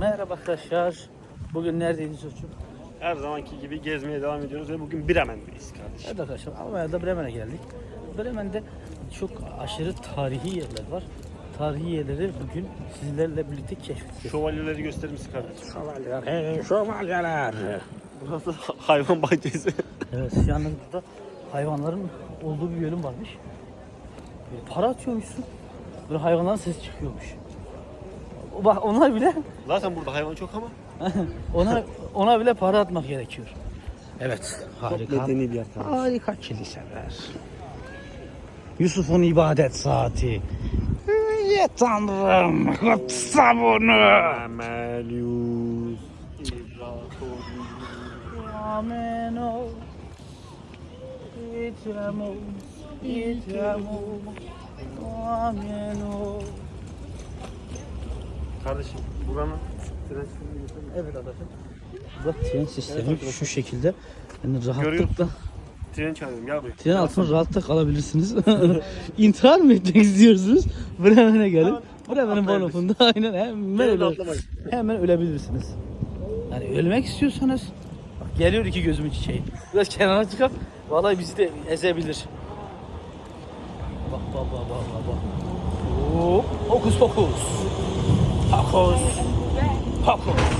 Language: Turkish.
Merhaba arkadaşlar. Bugün neredeyiz çocuğum? Her zamanki gibi gezmeye devam ediyoruz ve bugün Bremen'deyiz kardeşim. Evet arkadaşlar Almanya'da Bremen'e geldik. Bremen'de çok aşırı tarihi yerler var. Tarihi yerleri bugün sizlerle birlikte keşfedeceğiz. Şövalyeleri gösterir misin kardeşim? Şövalyeler, hey şövalyeler. Burası hayvan bahçesi. Evet yalnız burada hayvanların olduğu bir bölüm varmış. Böyle para atıyormuşsun. Böyle hayvanların sesi çıkıyormuş. Bak onlar bile Zaten burada hayvan çok ama. ona ona bile para atmak gerekiyor. Evet harika. bir yer Harika kiliseler. Yusuf'un ibadet saati. Ye Tanrım, kutsa bunu. Amelius. Amen o. İtemo, itemo. Amen o. Kardeşim buranın tren misin? Evet arkadaşlar. Burada tren sistemi şu şekilde. Yani rahatlıkla Tren çağırıyorum gel buraya. tren altında rahatlıkla kalabilirsiniz. İntihar mı etmek istiyorsunuz? Bremen'e gelin. Bremen'in balonunda aynen hemen atlamayın. hemen ölebilirsiniz. Yani ölmek istiyorsanız bak geliyor iki gözümün çiçeği. Biraz kenara çıkıp vallahi bizi de ezebilir. Bak bak bak bak bak. bak. Hop, Hokus pokus. Hokus. Hokus.